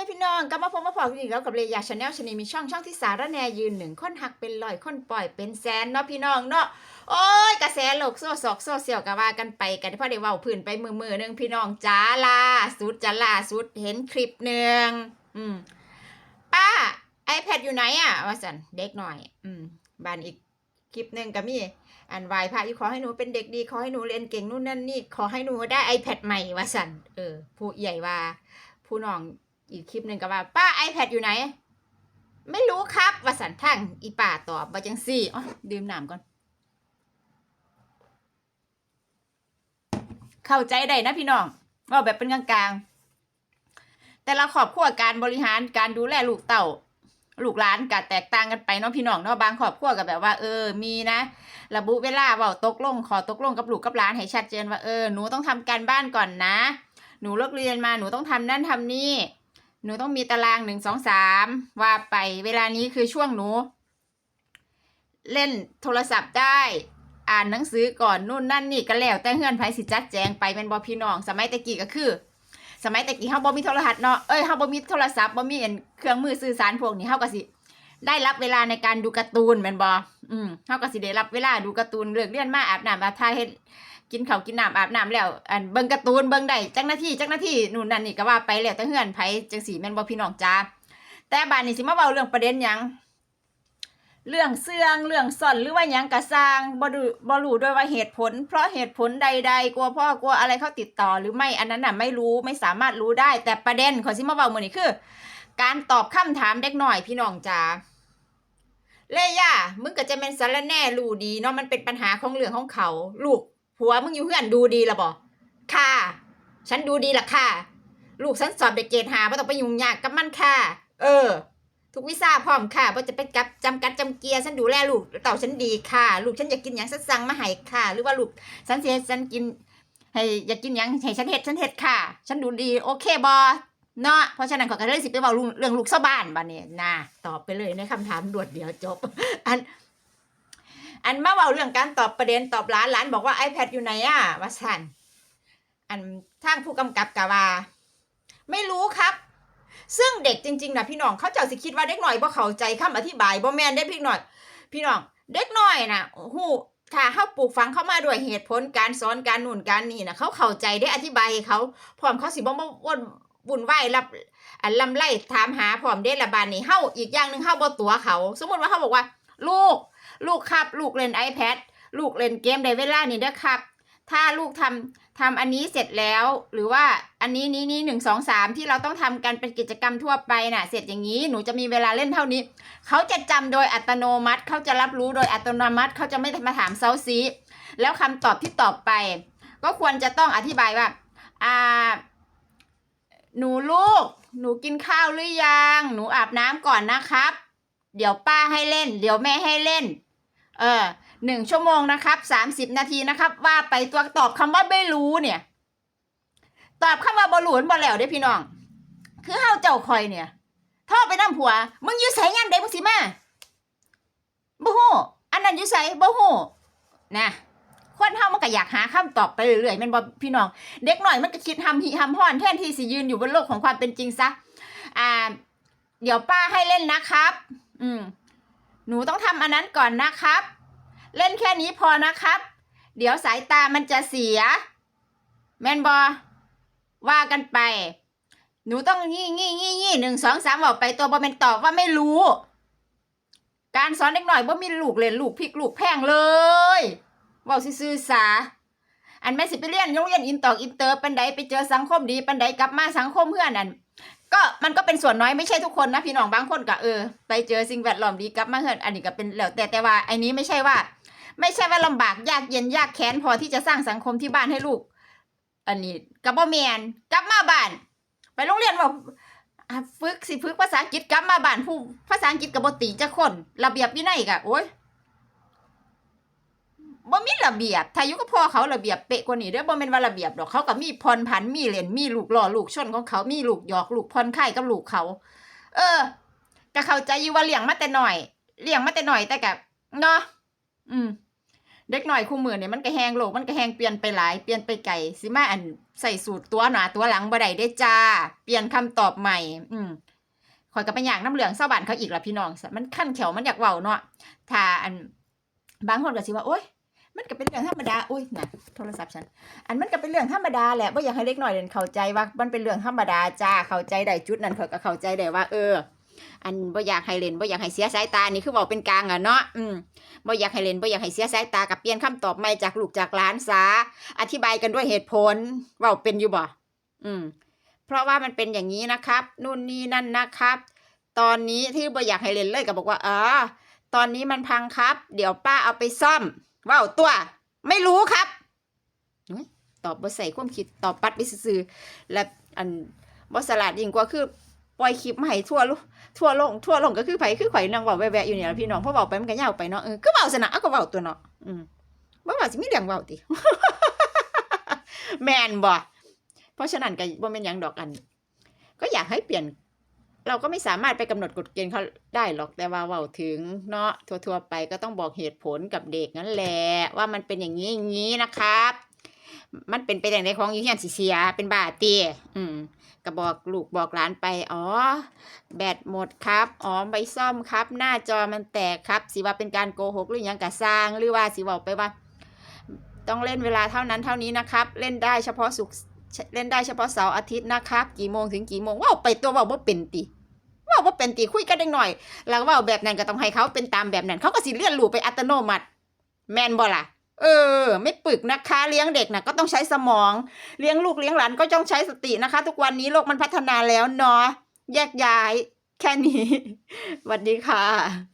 ม่พี่น้องกลับมาพบมาพอกันอีกแล้วกับเรยาชาแนลชนีมีช่องช่องที่สารแนยืนหนึ่งค้นหักเป็นลอยค้นปล่อยเป็นแสนเนาะพี่น้องเนาะโอ้ยกระแสโลกโซซอกโซเชียลก็ว่ากันไปกันพราะได้เว้าพื้นไปมือมือหนึงพี่น้องจ้าล่าสุดจ้าล่าสุดเห็นคลิปหนึ่งอืมป้า iPad อยู่ไหนอะว่าสันเด็กหน่อย อืมบานอีกคลิปหนึ่งก็มีอันวายพระอยู่ขอให้หนูเป็นเด็กดีขอให้หนูเรียนเก่งนู่นนั่นนี่ขอให้หนูได้ iPad ใหม่ว่าสันเออ ผู้ใหญ่ว่า ผู้น้อง อีกคลิปหนึ่งก็ว่าป้า iPad อยู่ไหน ไม่รู้ครับว่าสันทั้งอีป่าตอบว่าจังสี่อ๋อดื่มน้ำก่อน เข้าใจได้นะพี่น้องว่าแบบเป็นกลางๆ แต่ละครอบครัวการบริหารการดูแลลูกเต่าลูกหลานก็แตกต่างกันไปเนาะพี่น้องเนาะบางครอบครัวก็แบบว่าเออมีนะ ระบุเวลาเว่าตกลงขอตกลงกับลูกกับหลานให้ชัดเจนว่าเออหนูต้องทำการบ้านก่อนนะ หนูเลิกเรียนมาหนูต้องทำนั่นทำนี่ หนูต้องมีตารางหนึ่งสองสามว่าไปเวลานี้คือช่วงหนู เล่นโทรศัพท์ได้อ่านหนังสือก่อนนู่นนั่นนี่ก็แล้ว แต่เฮือนไผสิจัดแจงไปเป็นบอพี่น้อง สมัยตะกี้ก็คือ สมัยตะกี้เฮาบ่มีโทรทัศน์เนาะเอ้ยเฮาบ่มีโทรศัพท์บ่มีเครื่องมือสื่อสารพวกนี้เฮาก็สิ ได้รับเวลาในการดูการ์ตูนแม่นบ่อืมเฮาก็สิได้รับเวลาดูการ์ตูนเลิกเรียนมาอาบน้ำอาบท่าเฮ็ด กินข้าวกินน้ำอาบน้ำแล้ว อันเบิ่งการ์ตูนเบิ่งได้จักหน้าที่จักหน้าที่นู่นนั่นนี่ก็ว่าไปแล้วแต่เฮือนไผจังสีแม่นบ่พี่น้องจ้าแต่บัดนี้สิมาเว้าเรื่องประเด็นหยังเรื่องเสื่องเรื่องซ่อนหรือว่าหยังกระสร้างบ่ดูบ่รู้ด้วยว่าเหตุผล เพราะเหตุผลใด ๆ กลัวพ่อกลัวอะไรเขาติดต่อ หรือไม่อันนั้นน่ะไม่รู้ไม่สามารถรู้ได้ แต่ประเด็นขอสิมาเว้ามื้อนี้คือ การตอบคำถามเด็กหน่อยพี่น้องจ๋าเล่ย่ามึงก็จะเป็นสารแน่รู้ดีเนาะมันเป็นปัญหาของเรื่องของเขา ลูก ผัวมึงอยู่เพื่อนดูดีละบ่ค่ะ ฉันดูดีละค่ะ ลูกฉันสอบเด็กเกรดหาบ่ต้องไปยุ่งยากกับมันค่ะ เออ ทุกวิชาพร้อมค่ะว่าจะไปกับจำกัดจำเกียร์ฉันดูแลลูกเต่าฉันดีค่ะ ลูกฉันอยากกินหยังฉันสั่งมาให้ค่ะ หรือว่าลูกฉันเสียฉันกิน ให้อยากกินหยังให้ฉันเฮ็ดฉันเฮ็ดค่ะ ฉันดูดีโอเคบอเนาะเพราะฉะนั้นขอกันเลยสิไปบอกเรื่องลูกเศร้าบ้านบ้านนี้นะตอบไปเลยในคำถามรวดเดียวจบ อัน อันมาเว่าเรื่องการตอบประเด็นตอบหลานหลานบอกว่า iPad อยู่ไหนอะวาสันอันทางผู้กำกับกะว่า ไม่รู้ครับ ซึ่งเด็กจริงๆนะพี่น้องเขาเจ้าสิคิดว่าเด็กหน่อยบ่เข้าใจคำอธิบายบ่แม่นได้พี่หน่อยพี่น้อง เด็กน้อยนะฮู้ถ้าเขาปลูกฝังเข้ามาด้วยเหตุผลการสอนการนู่นการนี่นะเขาเข้าใจได้อธิบายให้เขาพร้อมเขาสิบ่มาวนวุ่นวายรับอันลำไล่ถามหาพร้อมเด้ละบานนี้เฮาอีกอย่างหนึ่งเฮาบ่ตัวเขา สมมติว่าเขาบอกว่า ลูก ลูกครับ ลูกเล่น iPad ลูกเล่นเกมได้เวลานี่เด้อครับ ถ้าลูกทำทำอันนี้เสร็จแล้ว หรือว่าอันนี้นี้นี้หนึ่งสองสามที่เราต้องทำกันเป็นกิจกรรมทั่วไปน่ะ เสร็จอย่างนี้หนูจะมีเวลาเล่นเท่านี้ เขาจะจำโดยอัตโนมัติ เขาจะรับรู้โดยอัตโนมัติ เขาจะไม่มาถามเซาซี แล้วคำตอบที่ตอบไป ก็ควรจะต้องอธิบายว่า อ่า หนูลูก หนูกินข้าวหรือยัง หนูอาบน้ำก่อนนะครับ เดี๋ยวป้าให้เล่น เดี๋ยวแม่ให้เล่น เออหนึ่งชั่วโมงนะครับสามสิบนาทีนะครับ ว่าไปตัวตอบคำว่าไม่รู้เนี่ย ตอบคำว่าบอลูนบอลแล้วเด้พี่น้อง คือเฮาเจ้าคอยเนี่ยโทรไปน้ำผัว มึงยู่ไสยามใดมึงสิมาบ่ฮู้อันนั้นยู่ไสบ่ฮู้นะคนเฮามันก็อยากหาคำตอบไปเรื่อยๆม่นบ่พี่น้อง เด็กหน่อยมันก็คิดหำหิหำห้อนแทนที่สิยืนอยู่บนโลกของความเป็นจริงซะอ่า เดี๋ยวป้าให้เล่นนะครับ อืม หนูต้องทำอันนั้นก่อนนะครับ เล่นแค่นี้พอนะครับ เดี๋ยวสายตามันจะเสีย แมนบอว่ากันไป หนูต้องงี้งี้งี้งี้หนึ่งสองสามบอกไปตัวบอเป็นตอบว่าไม่รู้ การสอนเด็กหน่อยบ่มีลูกเล่นลูกพริกลูกแพงเลยว่าซื่อสาอันแม่สิไปเรียนโรงเรียนอินตอกอินเตอร์ปันใดไปเจอสังคมดีปันใดกลับมาสังคมเพื่อนอัน ก็มันก็เป็นส่วนน้อยไม่ใช่ทุกคนนะพี่น้องบางคนก็เออไปเจอสิ่งแวดล้อมดีกลับมาเฮือนอันนี้ก็เป็นแล้วแต่แต่ว่าไอ้นี้ไม่ใช่ว่า ไม่ใช่ว่าลำบากยากเย็นยากแค้นพอที่จะสร้างสังคมที่บ้านให้ลูก อันนี้กับบ่แมนกลับมาบ้าน ไปโรงเรียนบอกฝึกสิฝึกภาษาอังกฤษกลับมาบ้านผู้ภาษาอังกฤษกับบ่ตีจะคน ระเบียบวินัยกะโอ้ย บ่มีระเบียบถ้าอยู่กับพ่อเขาระเบียบเป๊ะกว่านี้เด้อบ่แม่นว่าระเบียบดอกเขาก็มีพรผันมีเล่นมีลูกหล่อลูกชนของเขามีลูกหยอกลูกพรไข่กับลูกเขา เออก็เข้าใจอยู่ว่าเลี้ยงมาแต่น้อยเลี้ยงมาแต่น้อยแต่กับเนาะอืม เด็กหน่อยคู่มือเนี่ยมันก็แหงโลกมันก็แหงเปลี่ยนไปหลายเปลี่ยนไปไกลสิมาอันใส่สูตรตัวหนาตัวหลังบ่ได้ได้จ้า เปลี่ยนคำตอบใหม่ อืมข่อยก็ไปอยากน้ำเหลืองเศร้าบานเขาอีกละพี่น้องมันขั้นแขวมันอยากเว้าเนาะถ้าอันบางคนก็สิว่าโอ๊ย มันก็เป็นเรื่องธรรมดาอุ้ยนะโทรศัพท์ฉัน อันมันก็เป็นเรื่องธรรมดาแหละว่าอยากให้เล็กหน่อยเรียนเข้าใจว่ามันเป็นเรื่องธรรมดาจ้าเข้าใจได้จุดนั้นเขาก็เข้าใจได้ว่า เออ อันบ่อยากให้เล่นบ่อยากให้เสียสายตานี่คือบอกเป็นกลางอะเนาะอืมบ่อยากให้เล่นบ่อยากให้เสียสายตากับเปลี่ยนคำตอบใหม่จากลูกจากหลานซาอธิบายกันด้วยเหตุผลว่าเป็นอยู่บ่อืม เพราะว่ามันเป็นอย่างนี้นะครับ นู่นนี่นั่นนะครับ ตอนนี้ที่บ่อยากให้เล่นเลยก็บอกว่าเออตอนนี้มันพังครับ เดี๋ยวป้าเอาไปซ่อม ว้าวตัว ไม่รู้ครับเฮ้ยตอบบ่ใส่ความคิดตอบปัดไปซื่อและอันบ่สลาดยิ่งกว่าคือปล่อยคลิปมาให้ทั่วโลกทั่วลกทั่วลกก็คือไผคือข่อยนางเว้าแวะๆอยู่เนี่ล่ะพี่น้องเพราะเว้าไปมันก็ยาวไปเนาะเออก็เว้าซะนะเอาก็เว้าตัวเนาะอืมบ่ว่าสิมีเรื่องเว้าติแมนบ่เพราะฉะนั้นก็บ่แม่นหยังดอกอัน ก็อยากให้เปลี่ยน เราก็ไม่สามารถไปกำหนดกฎเกณฑ์เขาได้หรอกแต่ว่าเว้าถึงเนาะทั่วๆไปก็ต้องบอกเหตุผลกับเด็กนั่นแหละว่ามันเป็นอย่างนี้อย่างนี้นะครับ มันเป็นไปอย่างไรของอยูเฮียนสิเสีย เป็นบาเตียอืมก็บอกลูกบอกหลานไป อ๋อ แบตหมดครับ อ๋อไปซ่อมครับ หน้าจอมันแตกครับ สิว่าเป็นการโกหกหรือยังกะสร้างหรือว่าสิบอกไปว่า ต้องเล่นเวลาเท่านั้นเท่านี้นะครับ เล่นได้เฉพาะสุกร์ เล่นได้เฉพาะเสาร์อาทิตย์นะครับ กี่โมงถึงกี่โมงว้าวไปตัวว่าว่าเป็นติเว่าว่าเป็นติคุยกันได้หน่อย แล้วว่าแบบนั้นก็ต้องให้เขาเป็นตามแบบนั้น เขาก็สิเลียนรู้ไปอัตโนมัติ แมนบ่ล่ะเออ ไม่ปึกนะคะ เลี้ยงเด็กนะก็ต้องใช้สมอง เลี้ยงลูกเลี้ยงหลานก็ต้องใช้สตินะคะ ทุกวันนี้โลกมันพัฒนาแล้วเนาะแยกย้าย แค่นี้สวัสดีค่ะ